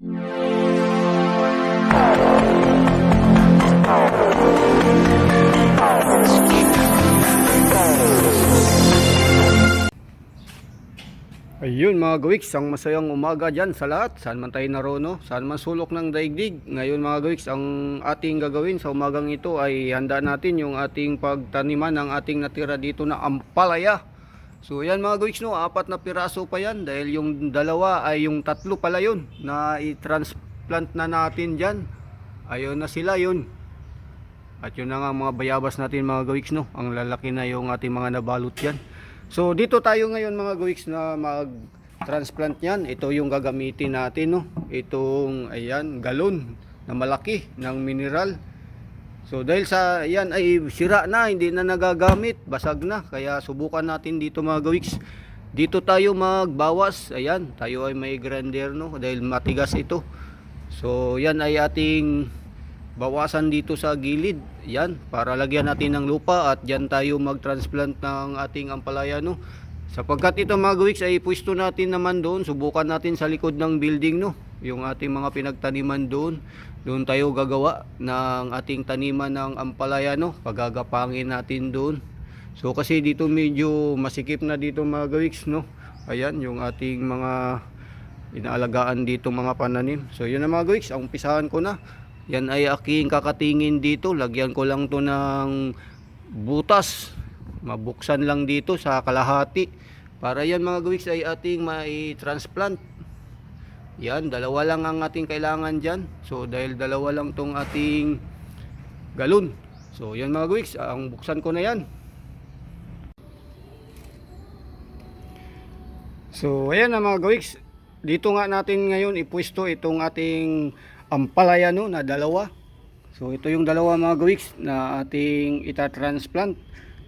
Ayun mga gawiks, ang masayang umaga dyan sa lahat. Saan man tayo naroon, no? Saan man sulok ng daigdig. Ngayon mga gawiks, ang ating gagawin sa umagang ito ay handa natin yung ating pagtaniman ng ating natira dito na ampalaya. So yan mga gawiks, no? apat na piraso pa yan dahil yung dalawa ay yung tatlo pala yun na i-transplant na natin dyan. Ayun na sila yun. At yun na nga mga bayabas natin mga gawiks, no? Ang lalaki na yung ating mga nabalot yan. So dito tayo ngayon mga gawiks na mag-transplant yan. Ito yung gagamitin natin, no? Itong, ayan, galon na malaki ng mineral. So dahil sa yan ay sira na, hindi na nagagamit, basag na. Kaya subukan natin dito mga gawiks. Dito tayo magbawas. Ayan, tayo ay may grinder, no? Dahil matigas ito. So yan ay ating bawasan dito sa gilid yan para lagyan natin ng lupa at diyan tayo mag-transplant ng ating ampalaya no sapagkat ito mga gawiks ay pwesto natin naman doon subukan natin sa likod ng building no yung ating mga pinagtaniman doon doon tayo gagawa ng ating taniman ng ampalaya no pagagapangin natin doon so kasi dito medyo masikip na dito mga gawiks no ayan yung ating mga inaalagaan dito mga pananim so yun na mga gawiks ang umpisahan ko na yan ay aking kakatingin dito. Lagyan ko lang to ng butas. Mabuksan lang dito sa kalahati. Para yan mga gawiks ay ating mai-transplant. Yan, dalawa lang ang ating kailangan dyan. So dahil dalawa lang tong ating galon. So yan mga gawiks, ang buksan ko na yan. So ayan na mga gawiks. Dito nga natin ngayon ipwesto itong ating ampalaya no na dalawa. So ito yung dalawa mga gawiks na ating itatransplant.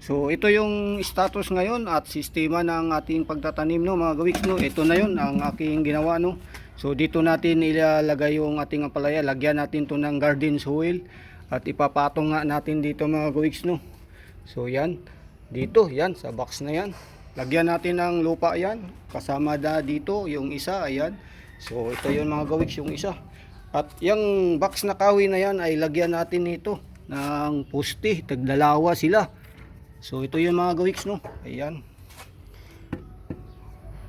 So ito yung status ngayon at sistema ng ating pagtatanim no mga gawiks no. Ito na yun ang aking ginawa no. So dito natin ilalagay yung ating ampalaya. Lagyan natin to ng garden soil at ipapatong nga natin dito mga gawiks no. So yan dito yan sa box na yan. Lagyan natin ng lupa yan. Kasama na dito yung isa ayan. So ito yung mga gawiks yung isa. At yung box na kahoy na yan ay lagyan natin nito ng puste, tagdalawa sila. So ito yung mga gawiks no. Ayan.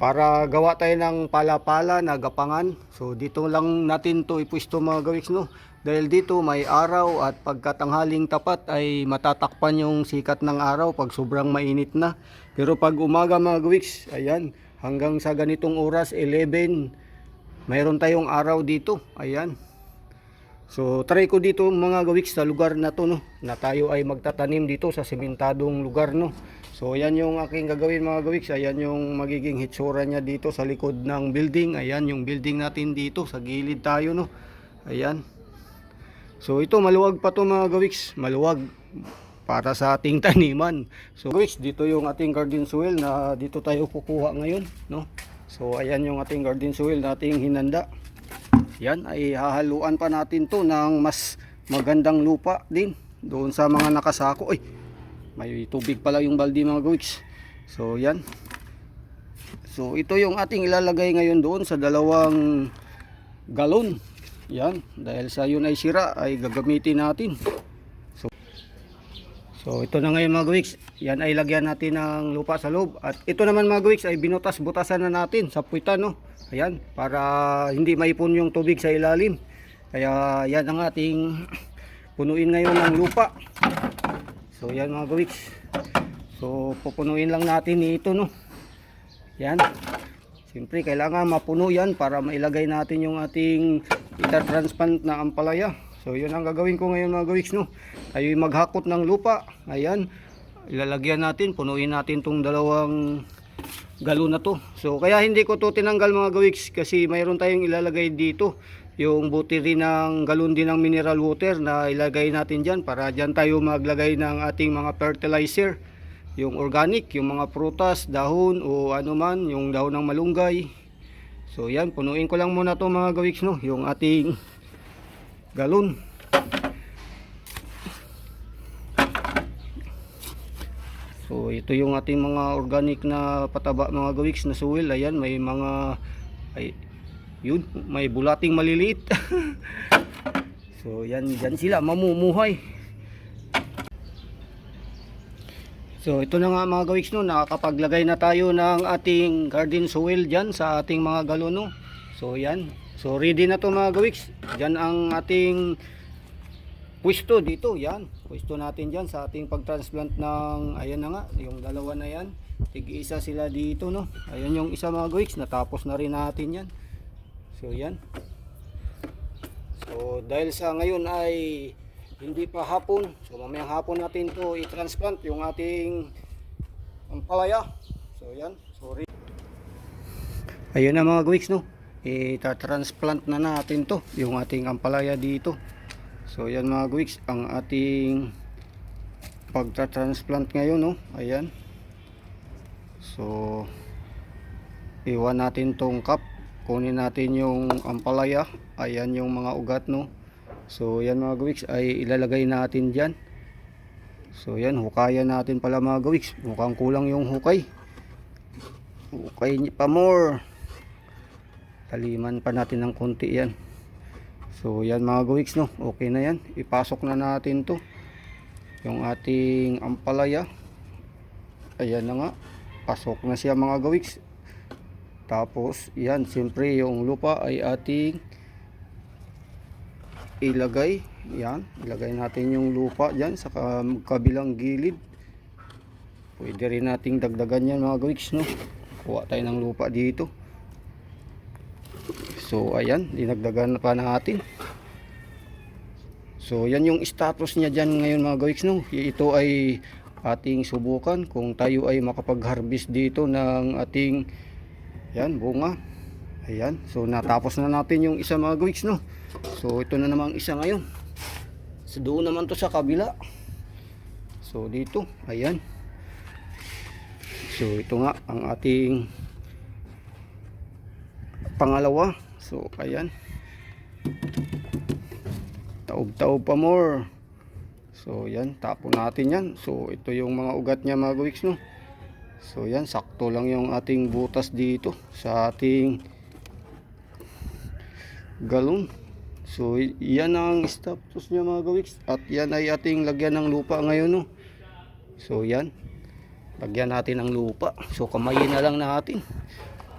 Para gawa tayo ng pala-pala na gapangan. So dito lang natin to ipwesto mga gawiks no. Dahil dito may araw at pagkatanghaling tapat ay matatakpan yung sikat ng araw pag sobrang mainit na. Pero pag umaga mga gawiks, ayan, hanggang sa ganitong oras 11 mayroon tayong araw dito ayan so try ko dito mga gawiks sa lugar na to no na tayo ay magtatanim dito sa sementadong lugar no so ayan yung aking gagawin mga gawiks. Ayan yung magiging hitsura niya dito sa likod ng building. Ayan yung building natin dito. Sa gilid tayo no? Ayan. So ito maluwag pa to mga gawiks. Maluwag para sa ating taniman. So gawiks dito yung ating garden soil na dito tayo kukuha ngayon no? So ayan yung ating garden soil nating hinanda. Yan ay hahaluan pa natin to ng mas magandang lupa din doon sa mga nakasako. Ay, may tubig pala yung baldi mga gawiks. So yan. So ito yung ating ilalagay ngayon doon sa dalawang galon. Yan, dahil sa yun ay sira ay gagamitin natin. So ito na ngayon mga gawiks, yan ay lagyan natin ng lupa sa loob. At ito naman mga gawiks ay binutas-butasan na natin sa puwitan no. Ayan, para hindi maipon yung tubig sa ilalim. Kaya yan ang ating punuin ngayon ng lupa. So yan mga gawiks. So pupunuin lang natin ito no. Yan. Siyempre kailangan mapuno yan para mailagay natin yung ating itatransplant na ampalaya. So yun ang gagawin ko ngayon mga gawiks no. Tayo maghakot ng lupa. Ayan. Ilalagyan natin, punuin natin tong dalawang galon na to. So kaya hindi ko to tinanggal mga gawiks kasi mayroon tayong ilalagay dito. Yung buti rin ng galon din ng mineral water na ilagay natin dyan para dyan tayo maglagay ng ating mga fertilizer. Yung organic, yung mga prutas, dahon o ano man, yung dahon ng malunggay. So yan, punuin ko lang muna to mga gawiks no, yung ating galon. So ito yung ating mga organic na pataba mga gawiks na soil. Ayan, may mga ay, Yun, may bulating maliliit. so yan, yan sila mamumuhay. So ito na nga mga gawiks no, nakakapaglagay na tayo ng ating garden soil dyan sa ating mga galon no. So yan, so ready na to mga gawiks. Dyan ang ating pwesto dito, yan. Pwesto natin dyan sa ating pagtransplant ng, ayan na nga, yung dalawa na yan. Tig-isa sila dito no. Ayan yung isa mga gawiks, natapos na rin natin yan. So yan. So dahil sa ngayon ay hindi pa hapon, so mamayang hapon natin to i-transplant yung ating ampalaya. So yan, sorry. Ayun na mga gawiks no. I-transplant na natin to, yung ating ampalaya dito. So yan mga gawiks, ang ating pagta-transplant ngayon no. Ayan. So iwan natin tong cup kunin natin yung ampalaya. Ayan yung mga ugat no? So yan mga gawiks ay ilalagay natin dyan. So yan hukayan natin pala mga gawiks mukhang kulang yung hukay. Hukay pa more. Taliman pa natin ng konti yan. So yan mga gawiks no? Okay na yan. Ipasok na natin to. Yung ating ampalaya. Ayan na nga. Pasok na siya mga gawiks tapos, yan, siyempre yung lupa ay ating ilagay. Yan, ilagay natin yung lupa dyan sa ka- kabilang gilid. Pwede rin nating dagdagan yan mga gawiks, no? Kuha tayo ng lupa dito. So, ayan, dinagdagan na pa natin. So, yan yung status niya dyan ngayon mga gawiks, no? Ito ay ating subukan kung tayo ay makapag-harvest dito ng ating yan, bunga. Ayan. So, natapos na natin yung isa mga gawiks, no? So, ito na namang isa ngayon. So, doon naman to sa kabila. So, dito. Ayan. So, ito nga ang ating pangalawa. So, ayan. Taob-taob pa more. So, yan. Tapon natin yan. So, ito yung mga ugat niya mga gawiks, no? So yan, sakto lang yung ating butas dito sa ating galon. So yan ang status niya mga gawiks. At yan ay ating lagyan ng lupa ngayon. No? So yan, lagyan natin ng lupa. So kamayin na lang natin.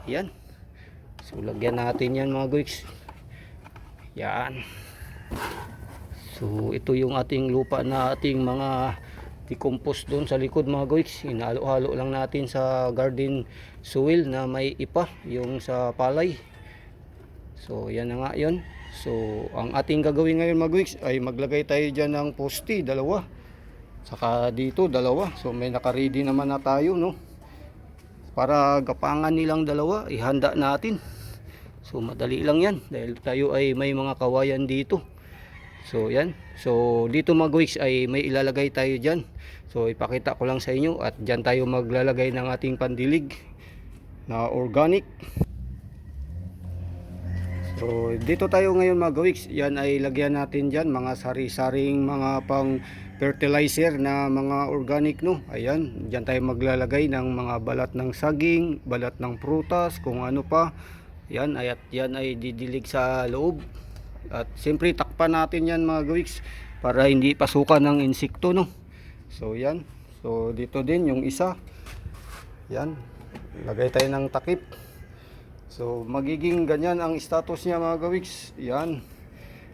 Yan. So lagyan natin yan mga gawiks. Yan. So ito yung ating lupa na ating mga i-compose doon sa likod mga goix hinalo-halo lang natin sa garden soil na may ipa yung sa palay. So yan na nga yun. So ang ating gagawin ngayon mga goix ay maglagay tayo dyan ng poste dalawa. Saka dito dalawa. So may nakaready naman na tayo no? Para gapangan nilang dalawa ihanda natin. So madali lang yan dahil tayo ay may mga kawayan dito So yan. So dito mga guys ay may ilalagay tayo dyan. So ipakita ko lang sa inyo at dyan tayo maglalagay ng ating pandilig na organic. So dito tayo ngayon mga guys. Yan ay lagyan natin dyan mga sari-saring mga pang fertilizer na mga organic no. Ayan, dyan tayo maglalagay ng mga balat ng saging, balat ng prutas, kung ano pa. Yan, ay at yan ay didilig sa loob. At siyempre takpan natin yan mga gawiks para hindi pasukan ng insekto no. So yan. So dito din yung isa. Yan. Lagay tayo ng takip. So magiging ganyan ang status niya mga gawiks. Yan.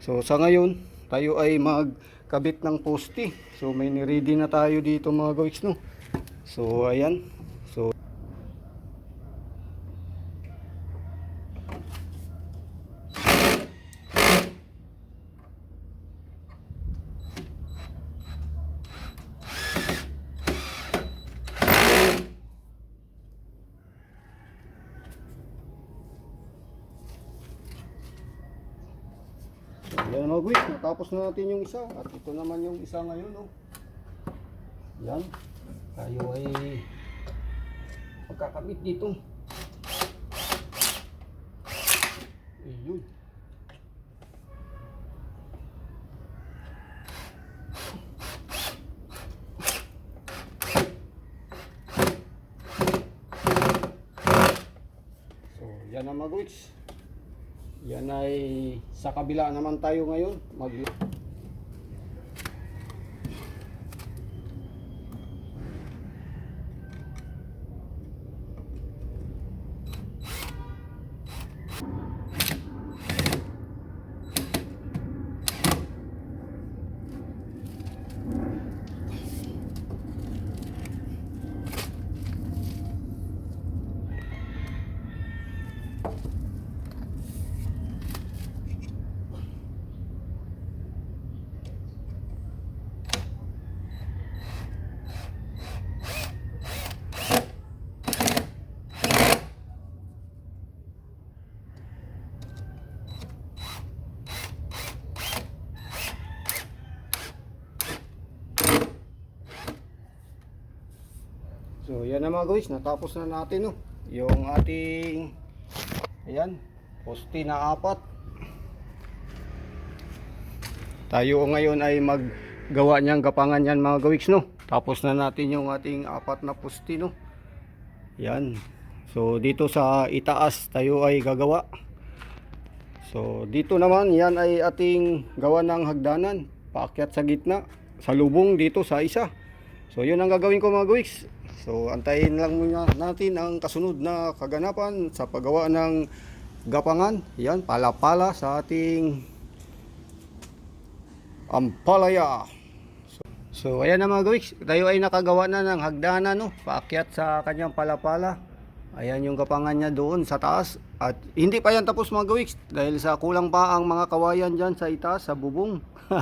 So sa ngayon tayo ay magkabit ng poste. So may ni-ready na tayo dito mga gawiks no. So ayan. So Yan mga guys, natapos na natin yung isa at ito naman yung isa ngayon no. Yan. Tayo ay magkakabit dito. Ayun. So, yan ang mga guys. Yan ay sa kabila naman tayo ngayon. Mag So yan na mga guys, natapos na natin no. Yung ating ayan, poste na apat. Tayo ngayon ay maggawa niyang gapangan yan mga gawiks no. Tapos na natin yung ating apat na poste no. Yan. So dito sa itaas tayo ay gagawa. So dito naman yan ay ating gawa ng hagdanan. Paakyat sa gitna. Sa lubong dito sa isa. So yun ang gagawin ko mga gawiks. So antayin lang muna natin ang kasunod na kaganapan sa paggawa ng gapangan. Yan, pala-pala sa ating ampalaya. So, so ayan na mga gawiks, tayo ay nakagawa na ng hagdanan no, paakyat sa kanyang palapala. Ayan yung gapangan niya doon sa taas. At hindi pa yan tapos mga gawiks dahil sa kulang pa ang mga kawayan dyan sa itaas, sa bubong.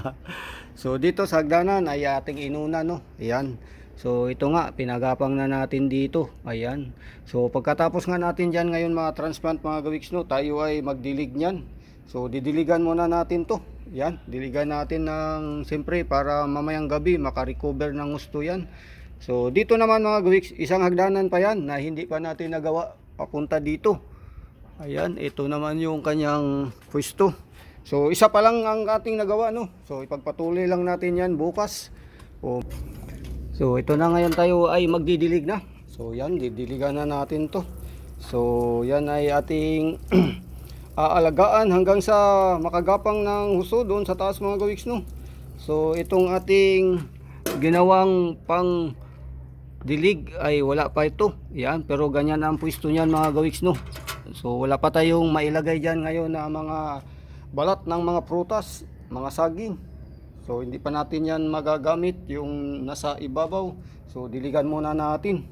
so dito sa hagdanan ay ating inuna no. Ayan. So ito nga, pinagapang na natin dito. Ayan. So pagkatapos nga natin dyan ngayon mga transplant mga gawiks no, tayo ay magdilig niyan. So didiligan muna natin to. Yan, diligan natin ng siyempre para mamayang gabi makarecover ng gusto yan. So dito naman mga gawiks, isang hagdanan pa yan na hindi pa natin nagawa papunta dito. Ayan, ito naman yung kanyang pwesto. So isa pa lang ang ating nagawa no. So ipagpatuloy lang natin yan bukas. O, So ito na ngayon tayo ay magdidilig na. So yan, didiligan na natin to. So yan ay ating aalagaan hanggang sa makagapang ng huso doon sa taas mga gawiks no. So itong ating ginawang pang dilig ay wala pa ito. Yan, pero ganyan ang pwesto niyan mga gawiks no. So wala pa tayong mailagay diyan ngayon na mga balat ng mga prutas, mga saging. So hindi pa natin yan magagamit yung nasa ibabaw. So diligan muna natin.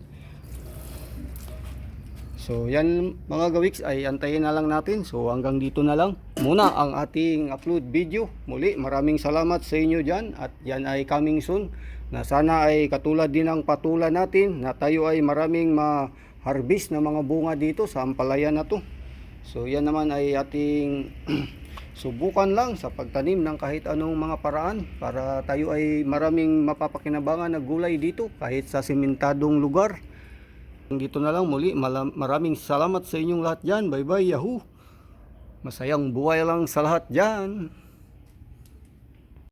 So yan mga gawiks ay antayin na lang natin. So hanggang dito na lang muna ang ating upload video. Muli maraming salamat sa inyo dyan at yan ay coming soon. Na sana ay katulad din ng patula natin na tayo ay maraming ma-harvest na mga bunga dito sa ampalaya na to. So yan naman ay ating subukan lang sa pagtanim ng kahit anong mga paraan para tayo ay maraming mapapakinabangan na gulay dito kahit sa simentadong lugar. Dito na lang muli, maraming salamat sa inyong lahat dyan. Bye bye, Yahoo! Masayang buhay lang sa lahat dyan.